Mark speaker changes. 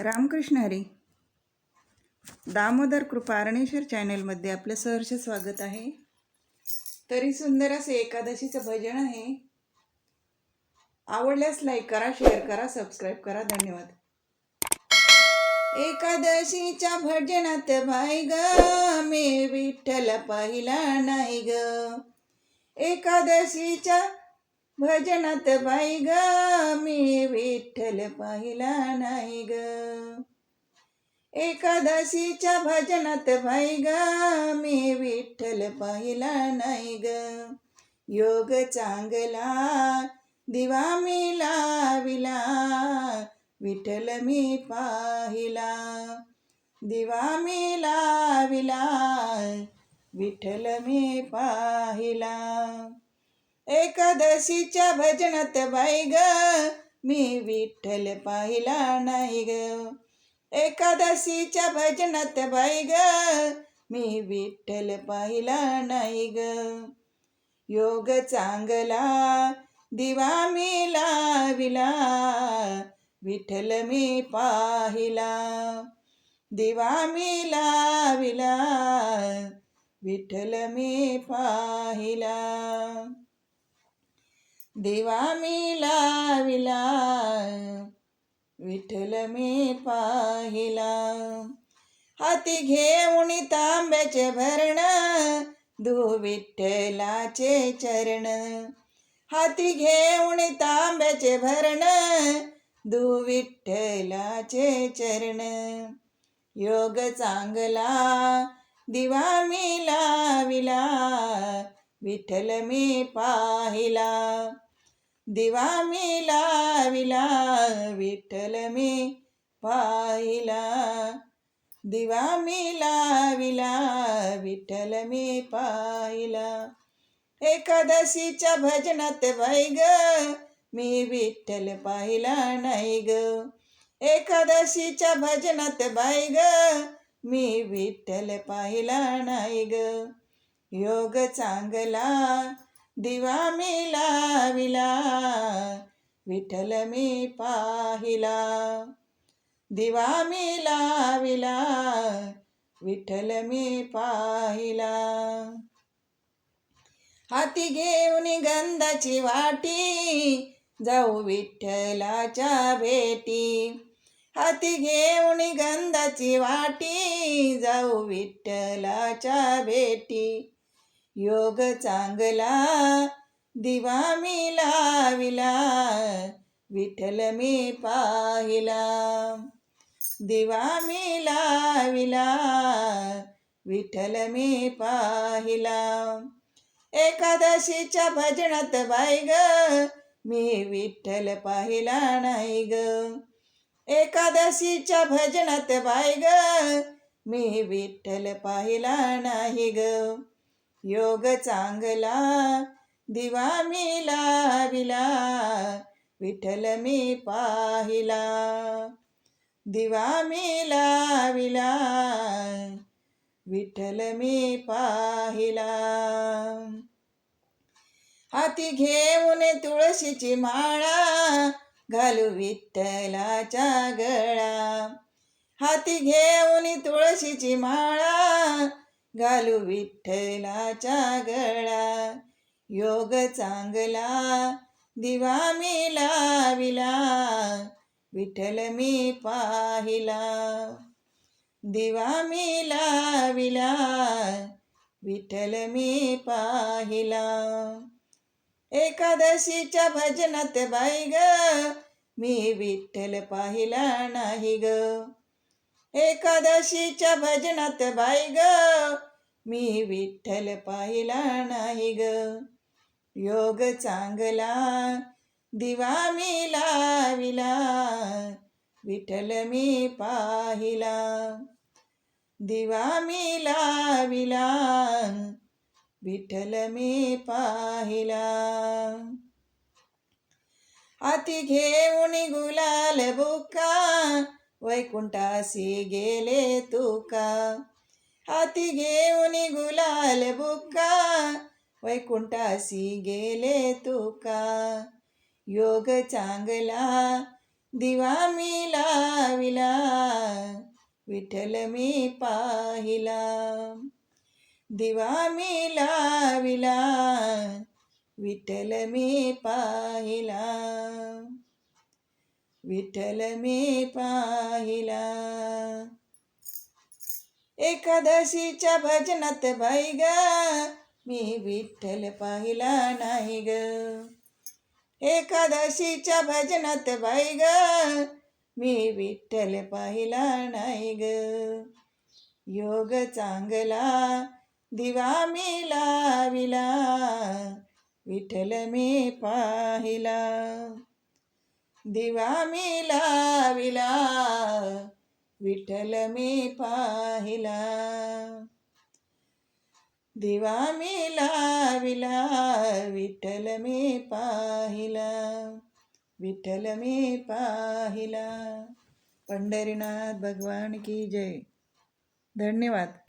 Speaker 1: रामकृष्ण हरी. दामोदर कृपा अरणेश्वर चॅनलमध्ये आपलं सहर्ष स्वागत आहे. तरी सुंदर असे एकादशीचं भजन आहे. आवडल्यास लाईक करा शेअर करा सबस्क्राईब करा. धन्यवाद. एकादशीच्या भजनात भाई ग मी विठ्ठल पाहिला नाही ग. एकादशीच्या भजनात बाई ग मी विठ्ठल पाहिला नाही ग. एकादशीच्या भजनात बाई ग मी विठ्ठल पाहिला नाही ग. योग चांगला दिवा मी लाविला विठ्ठल मी पाहिला. दिवा मी लाविला विठ्ठल मी पाहिला. एकादशीच्या भजनात बाई ग. मी विठ्ठल पाहिला नाही ग. एकादशीच्या भजनात बाई ग. मी विठ्ठल पाहिला नाही ग. योग चांगला दिवा मी लाविला विठ्ठल मी पाहिला. दिवा मी लाविला विठ्ठल मी पाहिला. दिवा मी लाविला विठ्ठल मी पाहिला. हाती घेऊन तांब्याचे भरण दू विठ्ठलाचे चरण. हाती घेऊन तांब्याचे भरण दू विठ्ठलाचे चरण. योग चांगला दिवा मी लाविला विठ्ठल मी पाहिला. दिवा मी लाविला विठ्ठल मी पाहिला. दिवा मी लाविला विठ्ठल मी पाहिला. एकादशीच्या भजनात बाई ग मी विठ्ठल पाहिला नाही ग. एकादशीच्या भजनात बाई ग मी विठ्ठल पाहिला नाही ग. योग चांगला दिवा मी लाविला विठ्ठल मी पाहिला. दिवा मी लाविला विठ्ठल मी पाहिला. हाती घेऊन गंधाची वाटी जाऊ विठ्ठलाच्या भेटी. हाती घेऊन गंधाची वाटी जाऊ विठ्ठलाच्या भेटी. योग चांगला दिवा मी लाविला विठ्ठल मी पाहिला. दिवा मी लाविला विठ्ठल मी पाहिला. एकादशीच्या भजनात बाई ग मी विठ्ठल पाहिला नाही ग. एकादशीच्या भजनात बाई ग मी विठ्ठल पाहिला नाही ग. योग चांगला दिवा मी लाविला विठ्ठल मी पाहिला. दिवा मी लाविला विठ्ठल मी पाहिला. हाती घेऊन तुळशीची माळा घालू विठ्ठलाच्या गळा. हाती घेऊन तुळशीची माळा घालू विठ्ठलाच्या गळा. योग चांगला दिवा मी लाविला विठ्ठल मी पाहिला. दिवा मी लाविला विठ्ठल मी पाहिला. एकादशीच्या भजनात बाई ग मी विठ्ठल पाहिला नाही ग. एकादशीच्या भजनात बाई ग. मी विठ्ठल पाहिला नाही ग. योग चांगला दिवा मी लाविला विठ्ठल मी पाहिला. दिवा मी लाविला विठ्ठल मी पाहिला. आती घेऊन गुलाल बुका वैकुंठासी गेले तुका. हाती घेऊन गुलाल बुक्का. वैकुंठासी गेले तुका. योग चांगला दिवा मी लाविला विठ्ठल मी पाहिला. दिवा मी लाविला विठ्ठल मी पाहिला. विठ्ठल मी पाहिला. एकादशीच्या भजनात बाई ग मी विठ्ठल पाहिला नाही ग. एकादशीच्या भजनात बाई ग मी विठ्ठल पाहिला नाही ग. योग चांगला दिवा मी लाविला विठ्ठल मी पाहिला. दिवा मी लाविला विठ्ठल मी पाहिला. दिवा मी लाविला विठ्ठल मी पाहिला विठ्ठल मी पाहिला. पंढरीनाथ भगवान की जय. धन्यवाद.